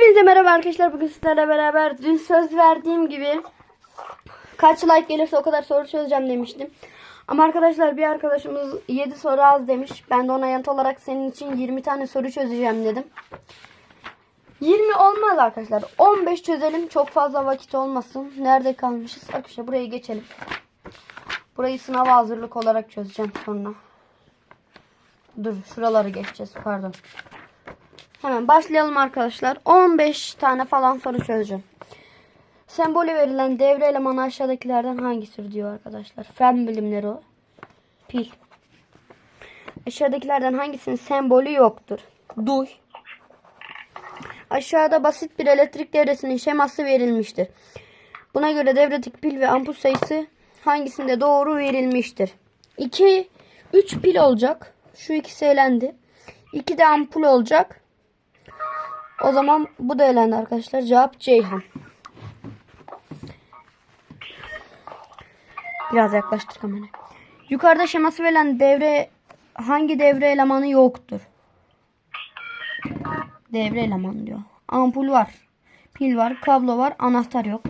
Hepinize merhaba arkadaşlar. Bugün sizlerle beraber dün söz verdiğim gibi kaç like gelirse o kadar soru çözeceğim demiştim. Ama arkadaşlar bir arkadaşımız 7 soru az demiş. Ben de ona yanıt olarak senin için 20 tane soru çözeceğim dedim. 20 olmaz arkadaşlar. 15 çözelim. Çok fazla vakit olmasın. Nerede kalmışız? Arkadaşlar buraya geçelim. Burayı sınava hazırlık olarak çözeceğim sonra. Dur şuraları geçeceğiz pardon. Hemen başlayalım arkadaşlar. 15 tane falan soru çözeceğim. Sembolü verilen devre elemanı aşağıdakilerden hangisidir diyor arkadaşlar. Fen bilimleri o. Pil. Aşağıdakilerden hangisinin sembolü yoktur? Duy. Aşağıda basit bir elektrik devresinin şeması verilmiştir. Buna göre devredeki pil ve ampul sayısı hangisinde doğru verilmiştir? 2 3 pil olacak. Şu ikisi elendi. 2 de ampul olacak. O zaman bu da elendi arkadaşlar. Cevap Ceyhan. Biraz yaklaştır kamerayı. Yukarıda şeması verilen devre hangi devre elemanı yoktur? Devre elemanı diyor. Ampul var. Pil var. Kablo var. Anahtar yok.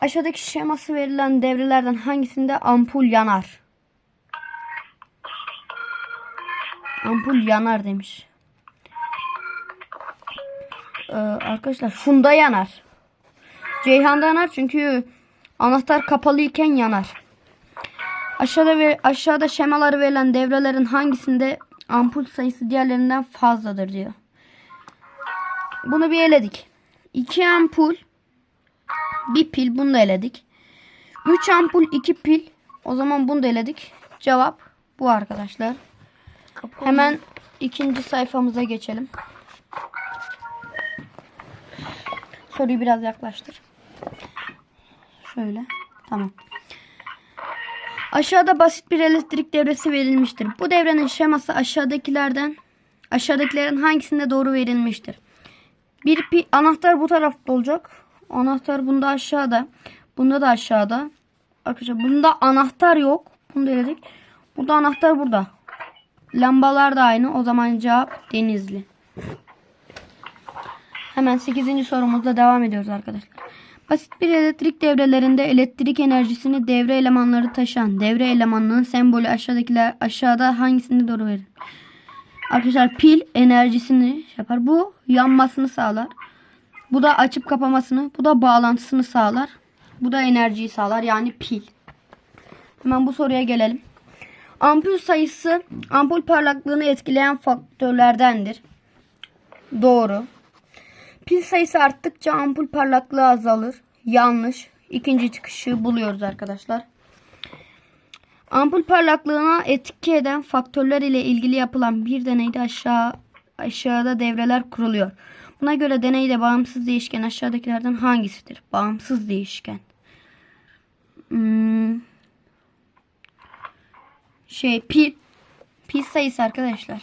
Aşağıdaki şeması verilen devrelerden hangisinde ampul yanar? Ampul yanar demiş. Ee, arkadaşlar funda yanar. Ceyhan'da yanar çünkü anahtar kapalı iken yanar. Aşağıda ve aşağıda şemaları verilen devrelerin hangisinde ampul sayısı diğerlerinden fazladır diyor. Bunu bir eledik. 2 ampul bir pil bunu da eledik. 3 ampul 2 pil o zaman bunu da eledik. Cevap bu arkadaşlar. Hemen ikinci sayfamıza geçelim. Soruyu biraz yaklaştır. Şöyle. Tamam. Aşağıda basit bir elektrik devresi verilmiştir. Bu devrenin şeması aşağıdakilerden aşağıdakilerin hangisinde doğru verilmiştir? Bir pi, anahtar bu tarafta olacak. Anahtar bunda aşağıda. Bunda da aşağıda. Arkadaşlar bunda anahtar yok. Bunu da eledik. Burada anahtar burada. Lambalar da aynı. O zaman cevap Denizli. Hemen 8. sorumuzla devam ediyoruz arkadaşlar. Basit bir elektrik devrelerinde elektrik enerjisini devre elemanları taşıyan devre elemanının sembolü aşağıdakiler aşağıda hangisini doğru verir? Arkadaşlar pil enerjisini yapar. Bu yanmasını sağlar. Bu da açıp kapamasını. Bu da bağlantısını sağlar. Bu da enerjiyi sağlar. Yani pil. Hemen bu soruya gelelim. Ampul sayısı ampul parlaklığını etkileyen faktörlerdendir. Doğru. Pil sayısı arttıkça ampul parlaklığı azalır. Yanlış. İkinci çıkışı buluyoruz arkadaşlar. Ampul parlaklığına etki eden faktörler ile ilgili yapılan bir deneyde aşağı aşağıda devreler kuruluyor. Buna göre deneyde bağımsız değişken aşağıdakilerden hangisidir? Bağımsız değişken. Hmm. Şey pil. Pil sayısı arkadaşlar.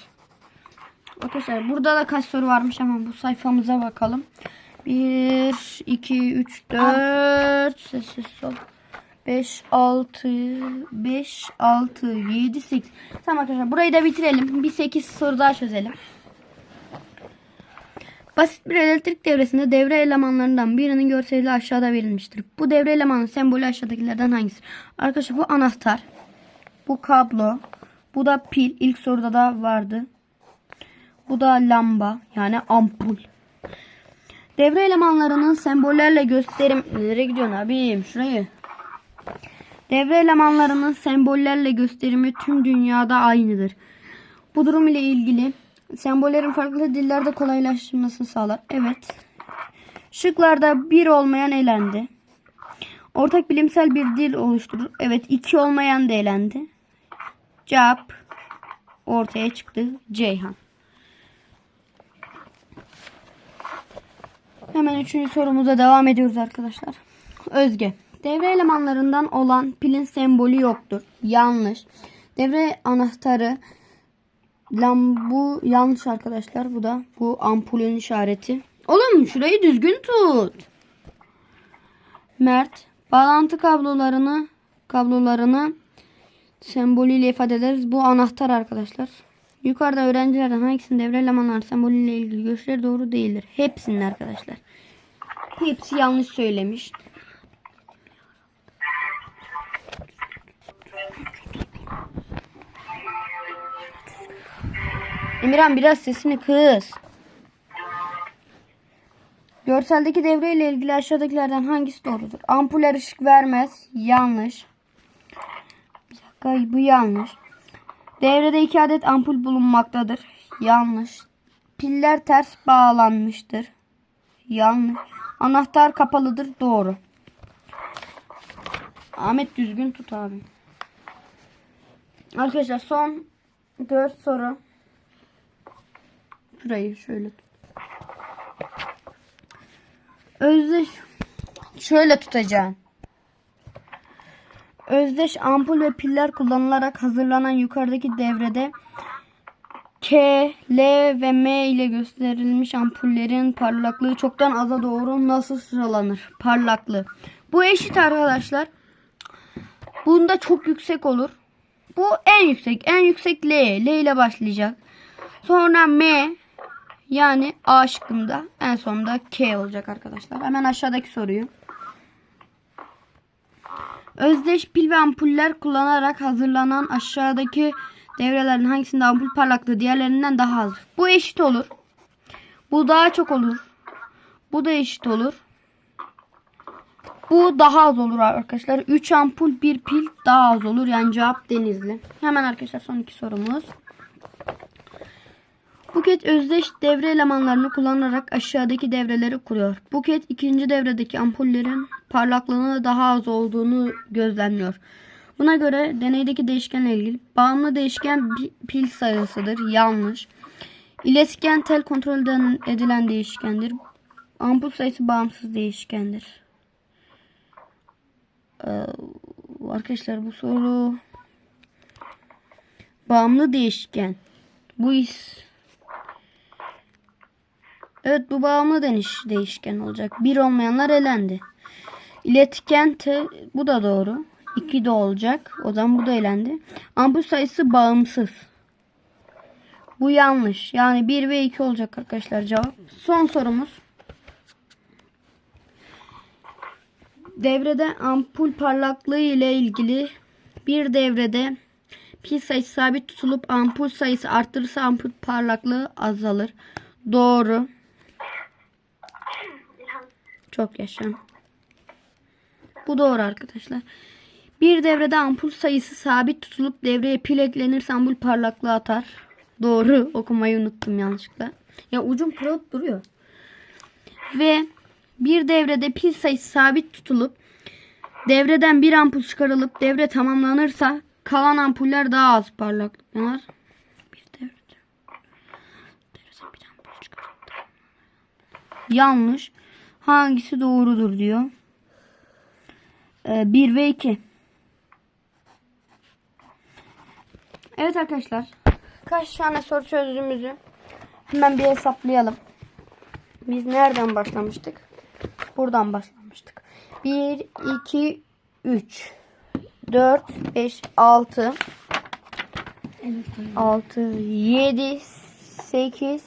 Arkadaşlar burada da kaç soru varmış hemen bu sayfamıza bakalım. 1, 2, 3, 4 sessiz sol. 5, 6, 5, 6, 7, 8. Tamam arkadaşlar burayı da bitirelim. Bir 8 soru daha çözelim. Basit bir elektrik devresinde devre elemanlarından birinin görseli aşağıda verilmiştir. Bu devre elemanın sembolü aşağıdakilerden hangisi? Arkadaşlar bu anahtar. Bu kablo. Bu da pil. İlk soruda da vardı. Bu da lamba yani ampul. Devre elemanlarının sembollerle gösterim... Nereye gidiyorsun abim? Şurayı. Devre elemanlarının sembollerle gösterimi tüm dünyada aynıdır. Bu durum ile ilgili sembollerin farklı dillerde kolaylaştırılmasını sağlar. Evet. Şıklarda bir olmayan elendi. Ortak bilimsel bir dil oluşturur. Evet iki olmayan da elendi. Cevap ortaya çıktı. Ceyhan. Hemen üçüncü sorumuza devam ediyoruz arkadaşlar. Özge. Devre elemanlarından olan pilin sembolü yoktur. Yanlış. Devre anahtarı lam bu yanlış arkadaşlar. Bu da bu ampulün işareti. Oğlum şurayı düzgün tut. Mert bağlantı kablolarını kablolarını sembolüyle ifade ederiz. Bu anahtar arkadaşlar. Yukarıda öğrencilerden hangisinin devre elemanları sembolüyle ilgili görüşleri doğru değildir? Hepsinin arkadaşlar. Hepsi yanlış söylemiş. Emirhan biraz sesini kız. Görseldeki devre ile ilgili aşağıdakilerden hangisi doğrudur? Ampuller ışık vermez. Yanlış. Bir dakika bu yanlış. Devrede iki adet ampul bulunmaktadır. Yanlış. Piller ters bağlanmıştır. Yanlış. Anahtar kapalıdır. Doğru. Ahmet düzgün tut abi. Arkadaşlar son 4 soru. Şurayı şöyle tut. Özdeş şöyle tutacağım. Özdeş ampul ve piller kullanılarak hazırlanan yukarıdaki devrede K, L ve M ile gösterilmiş ampullerin parlaklığı çoktan aza doğru nasıl sıralanır? Parlaklığı. Bu eşit arkadaşlar. Bunda çok yüksek olur. Bu en yüksek. En yüksek L. L ile başlayacak. Sonra M yani A şıkkında en sonunda K olacak arkadaşlar. Hemen aşağıdaki soruyu. Özdeş pil ve ampuller kullanarak hazırlanan aşağıdaki devrelerin hangisinde ampul parlaklığı diğerlerinden daha az? Bu eşit olur. Bu daha çok olur. Bu da eşit olur. Bu daha az olur arkadaşlar. 3 ampul 1 pil daha az olur. Yani cevap denizli. Hemen arkadaşlar son iki sorumuz. Buket özdeş devre elemanlarını kullanarak aşağıdaki devreleri kuruyor. Buket ikinci devredeki ampullerin parlaklığının daha az olduğunu gözlemliyor. Buna göre deneydeki değişkenle ilgili bağımlı değişken pi- pil sayısıdır. Yanlış. İletken tel kontrol eden- edilen değişkendir. Ampul sayısı bağımsız değişkendir. Ee, arkadaşlar bu soru bağımlı değişken. Bu is Evet bu bağımlı deniş değişken olacak. Bir olmayanlar elendi. İletken te, bu da doğru. 2 de olacak. O zaman bu da elendi. Ampul sayısı bağımsız. Bu yanlış. Yani 1 ve 2 olacak arkadaşlar cevap. Son sorumuz. Devrede ampul parlaklığı ile ilgili bir devrede pil sayısı sabit tutulup ampul sayısı arttırırsa ampul parlaklığı azalır. Doğru. Çok yaşa. Bu doğru arkadaşlar. Bir devrede ampul sayısı sabit tutulup devreye pil eklenirse ampul parlaklığı atar. Doğru. Okumayı unuttum yanlışlıkla. Ya ucum kırılıp duruyor. Ve bir devrede pil sayısı sabit tutulup devreden bir ampul çıkarılıp devre tamamlanırsa kalan ampuller daha az parlaklık yanar. Bir devrede, bir ampul Yanlış. Hangisi doğrudur diyor. 1 ve 2. Evet arkadaşlar. Kaç tane soru çözdüğümüzü hemen bir hesaplayalım. Biz nereden başlamıştık? Buradan başlamıştık. 1, 2, 3, 4, 5, 6, 6, 7, 8,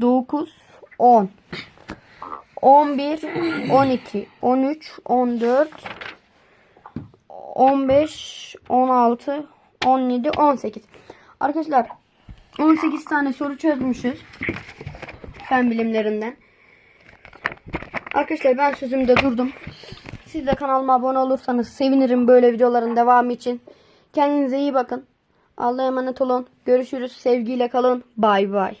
9, 10. 11, 12, 13, 14, 15, 16, 17, 18. Arkadaşlar 18 tane soru çözmüşüz. Fen bilimlerinden. Arkadaşlar ben sözümde durdum. Siz de kanalıma abone olursanız sevinirim böyle videoların devamı için. Kendinize iyi bakın. Allah'a emanet olun. Görüşürüz. Sevgiyle kalın. Bay bay.